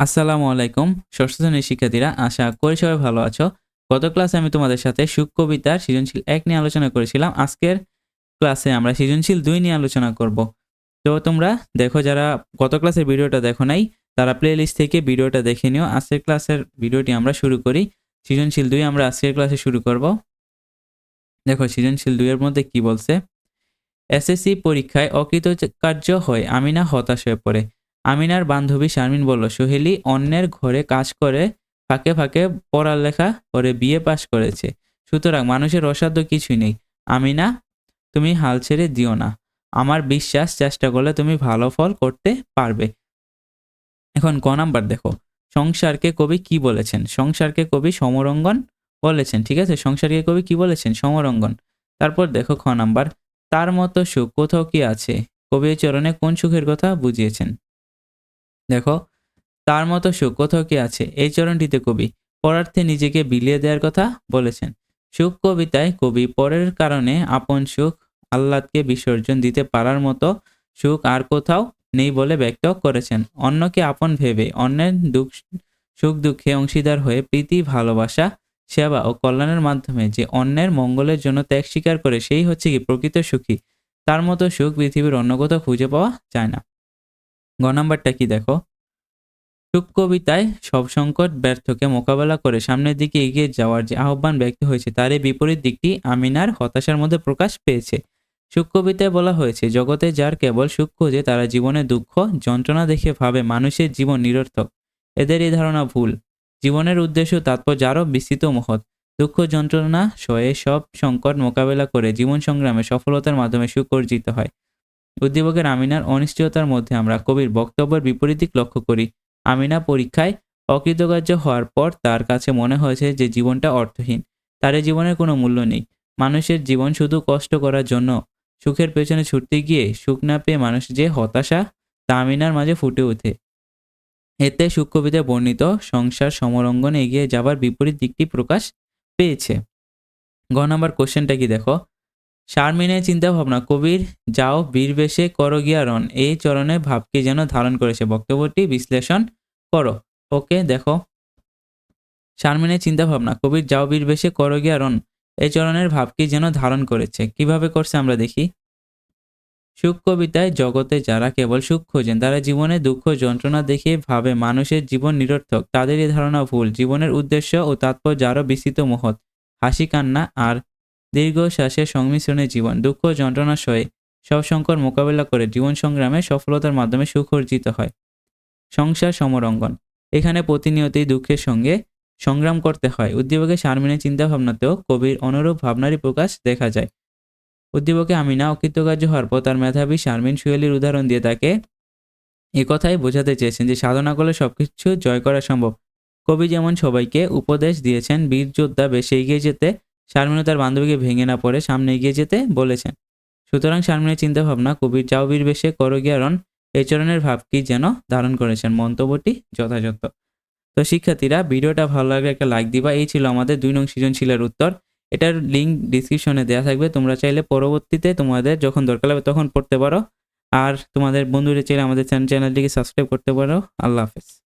আসসালামু আলাইকুম, ষষ্ঠ শ্রেণির শিক্ষার্থীরা, আশা করি সবাই ভালো আছো। গত ক্লাসে আমি তোমাদের সাথে সুখ কবিতার সৃজনশীল এক নিয়ে আলোচনা করেছিলাম। আজকের ক্লাসে আমরা সৃজনশীল দুই নিয়ে আলোচনা করব। তো তোমরা দেখো, যারা গত ক্লাসের ভিডিওটা দেখো নাই, তারা প্লে লিস্ট থেকে ভিডিওটা দেখে নিও। আজকের ক্লাসের ভিডিওটি আমরা শুরু করি। সৃজনশীল দুই আমরা আজকের ক্লাসে শুরু করব। দেখো, সৃজনশীল দুইয়ের মধ্যে কি বলছে? এসএসসি পরীক্ষায় অকৃতকার্য হয় আমিনা হতাশ হয়ে পড়ে। আমিনার বান্ধবী শারমিন বলল, সোহেলি অন্যের ঘরে কাজ করে, ফাঁকে ফাঁকে পড়ালেখা করে বিয়ে পাশ করেছে। সুতরাং মানুষের অসাধ্য কিছুই নেই। আমিনা, তুমি হাল ছেড়ে দিও না। আমার বিশ্বাস, চেষ্টা করলে তুমি ভালো ফল করতে পারবে। এখন ক নাম্বার দেখো। সংসারকে কবি কি বলেছেন? সংসারকে কবি সমরঙ্গন বলেছেন, ঠিক আছে? সংসারকে কবি কি বলেছেন? সমরঙ্গন। তারপর দেখো খ নাম্বার। তার মতো সুখ কোথাও কি আছে? কবি চরণে কোন সুখের কথা বুঝিয়েছেন? দেখো, তার মতো সুখ কোথাও কি আছে? এই চরণটিতে কবি পরার্থে নিজেকে বিলিয়ে দেওয়ার কথা বলেছেন। সুখ কবিতায় কবি পরের কারণে আপন সুখ আহ্লাদকে বিসর্জন দিতে পারার মতো সুখ আর কোথাও নেই বলে ব্যক্ত করেছেন। অন্যকে আপন ভেবে অন্যের দুঃখ, সুখ দুঃখে অংশীদার হয়ে প্রীতি, ভালোবাসা, সেবা ও কল্যাণের মাধ্যমে যে অন্যের মঙ্গলের জন্য ত্যাগ স্বীকার করে সেই হচ্ছে কি প্রকৃত সুখী। তার মতো সুখ পৃথিবীর অন্য কোথাও খুঁজে পাওয়া যায় না। গ নাম্বারটা কি দেখো? সুখ কবিতায় সব সংকট ব্যর্থকে মোকাবেলা করে সামনের দিকে এগিয়ে যাওয়ার যে আহ্বান ব্যক্ত হয়েছে তার এই বিপরীত দিকটি আমিনার হতাশার মধ্যে প্রকাশ পেয়েছে। সুখ কবিতায় বলা হয়েছে, জগতে যার কেবল সুখ খোঁজে, তারা জীবনে দুঃখ, যন্ত্রণা দেখে ভাবে মানুষের জীবন নিরর্থক। এদের এই ধারণা ভুল। জীবনের উদ্দেশ্য তাৎপর্য আরও বিস্তৃত মহৎ। দুঃখ, যন্ত্রণা সয়ে সব সংকট মোকাবেলা করে জীবন সংগ্রামে সফলতার মাধ্যমে সুখ অর্জিত হয়। উদ্দীপকের আমিনার অনিশ্চয়তার মধ্যে আমরা কবির বক্তব্যের বিপরীত দিক লক্ষ্য করি। আমিনা পরীক্ষায় অকৃতকার্য হওয়ার পর তার কাছে মনে হয়েছে যে জীবনটা অর্থহীন। তার জীবনের কোনো মূল্য নেই। মানুষের জীবন শুধু কষ্ট করার জন্য। সুখের পেছনে ছুটতে গিয়ে সুখ না পেয়ে মানুষ যে হতাশা, তা আমিনার মাঝে ফুটে ওঠে। এতে কবিতায় বর্ণিত সংসার সমরঙ্গনে এগিয়ে যাবার বিপরীত দিকটি প্রকাশ পেয়েছে। গ নম্বর কোশ্চেনটা কি দেখো? শারমিনের চিন্তা ভাবনা কবির, যাও বীরবেশে করো এই চরণে ভাবকে যেন ধারণ করেছে। বক্তব্যটি বিশ্লেষণ করো। ওকে, দেখো। শারমিনের চিন্তা ভাবনা কবির যাও বীর বেশে করো গিয়া রন এই চরণের ভাবকে যেন ধারণ করেছে? কীভাবে করছে আমরা দেখি? সুখ কবিতায় জগতে যারা কেবল সুখ খোঁজেন, তারা জীবনে দুঃখ, যন্ত্রণা দেখে ভাবে, মানুষের জীবন নিরর্থক। তাদের এই ধারণা ভুল। জীবনের উদ্দেশ্য ও তাৎপর্য আরও বিস্তৃত মহৎ। হাসি, কান্না আর দীর্ঘশ্বাসের সংমিশ্রণে জীবন। দুঃখ যন্ত্রণা সয়ে সব সংকট মোকাবেলা করে জীবন সংগ্রামে সফলতার মাধ্যমে সুখ অর্জিত হয়। সংসার সমরঙ্গন। এখানে প্রতিনিয়তই দুঃখের সঙ্গে সংগ্রাম করতে হয়। উদ্দীপকে শারমিনের চিন্তাভাবনাতেও কবির অনুরূপ ভাবনারই প্রকাশ দেখা যায়। উদ্দীপকে আমিনা অকৃতকার্য হওয়ার পর তার মেধাবী শারমিন সুয়েলির উদাহরণ দিয়ে তাকে কথাই বোঝাতে চেয়েছেন যে, সাধনা করলে সবকিছু জয় করা সম্ভব। কবি যেমন সবাইকে উপদেশ দিয়েছেন, বীর যোদ্ধা বেশি এগিয়ে যেতে, শারমিনও তার বান্ধবীকে ভেঙে না পড়ে, সামনে এগিয়ে যেতে বলেছেন। সুতরাং শারমিনের চিন্তাভাবনা কবির যাও বীর বেশে করো গিয়ারণ এই চরণের ভাবটি যেন ধারণ করেছেন? মন্তব্যটি যথাযথ। তো শিক্ষার্থীরা, ভিডিওটা ভালো লাগলে একটা লাইক দিবা। এই ছিল আমাদের দুই নং সৃজনশীলের উত্তর। এটার লিঙ্ক ডিসক্রিপশনে দেওয়া থাকবে। তোমরা চাইলে পরবর্তীতে তোমাদের যখন দরকার হবে তখন পড়তে পারো। আর তোমাদের বন্ধুরা চাইলে আমাদের চ্যানেলটিকে সাবস্ক্রাইব করতে পারো। আল্লাহ হাফেজ।